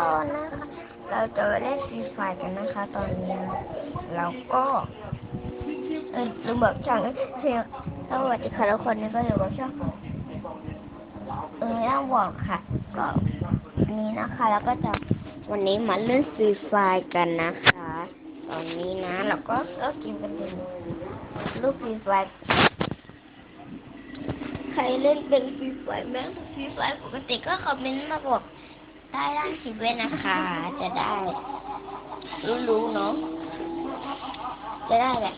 คนนะคะ เราจะเล่นฟรีไฟกันนะคะ ตอนนี้เราก็เออลืมบอกช่างเพียสวัสดีค่ะทุกคนนี่ก็อยู่กับช่องเออต้องบอกค่ะ ก็นี้นะคะ แล้วก็จะวันนี้มาเล่นฟรีไฟกันนะคะ ตอนนี้นะเราก็เลิกกินกันเลยลูกฟรีไฟใครเล่นเป็นฟรีไฟแม่งฟรีไฟปกติก็คอมเมนต์มาบอก ได้ร่างคลิปด้วยนะคะ จะได้ รู้ๆเนาะจะได้แบบ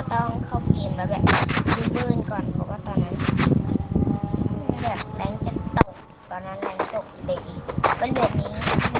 ก็ต้องเข้าเกมแล้วแบบดื้นๆก่อนเพราะว่าตอนนั้นแบบแรงจะตกตอนนั้นแรงตกเด็กเป็นแบบนี้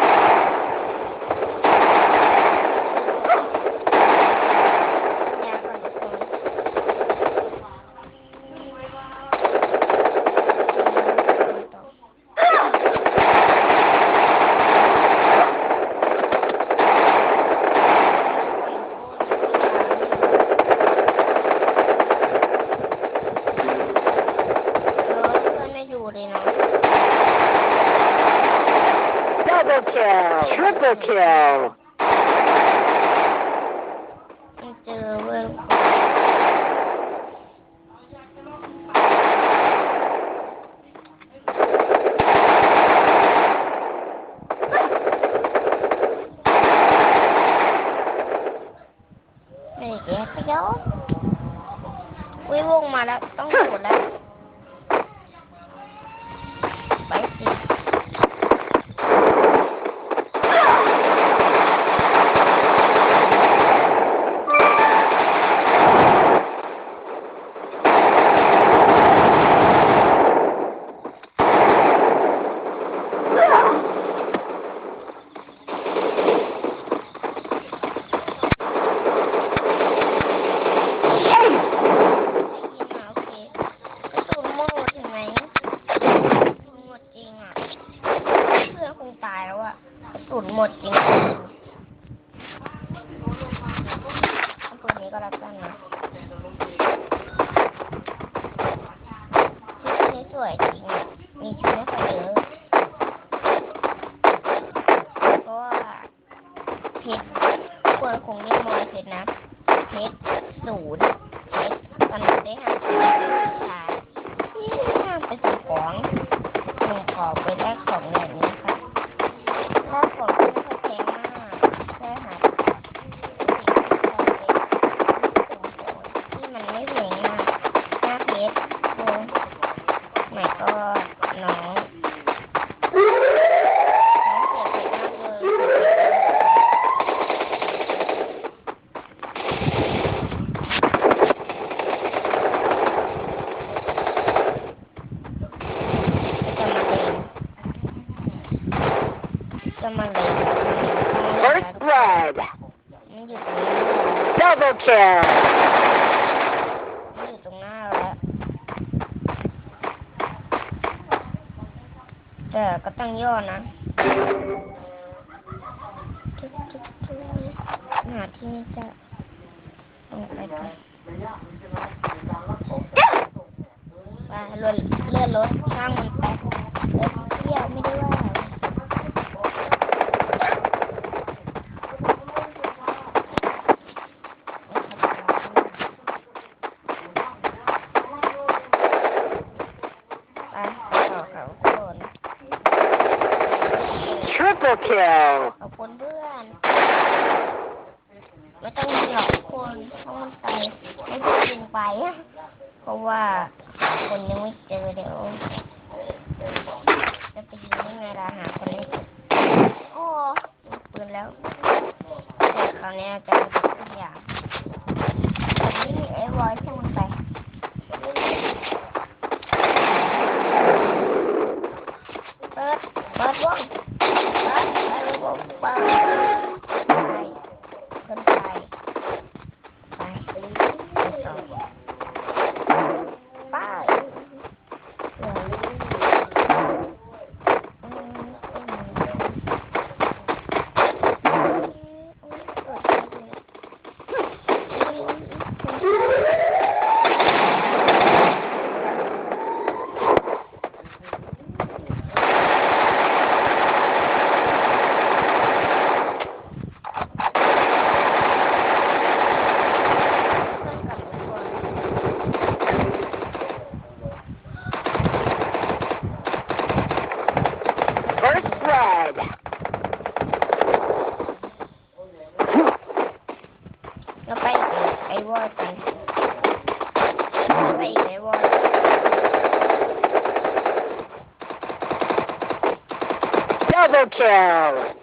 Double kill! Triple kill! ไม่เจอเว้ยนี่แกไปเดี๋ยววิวงมาแล้ว ต้องโดดแล้ว ไปสิได้ยินมาโอเคกระสุนหมดเห็นไหมหมดจริงอะ เพื่อนคงตายแล้วอะ กระสุนหมดจริงเอาปืนนี้ก็แล้วกันนะชุดนี้สวยจริงมีชุดไม่ค่อยเยอะเพราะว่าเพชรควรคงเรียกมอยเพชรนะ เพชรศูนย์เพชรตอนนั้ได้ห้ามซื้อชายนี่ห้ามไปซื้อของหนึ่งขอไปแลกของอย่างนี้ค่ะแลกของที่ไม่ค่อยแพงมากใช่ค่ะ blood. มันอยู่ตรงนี้ Double kill. มันอยู่ตรงหน้าแล้วแต่ก็ต้องย่อนะทุกทุกทุกหาที่จะลงไปก่อนไปเลื่อนเลื่อนรถข้างมันไปเลื่อนเที่ยวไม่ได้ว่าไปต่อเขาคน Triple kill. ขอบคุณเพื่อนไม่ต้องมีหรอกคนเพราะมันไปไม่ต้องยิงไปเพราะว่าคนยังไม่เจอเดี๋ยวจะไปยิงยังไงล่ะหาคนไม่เจอโอ้ปืนแล้วแต่คราวนี้จะ Double kill.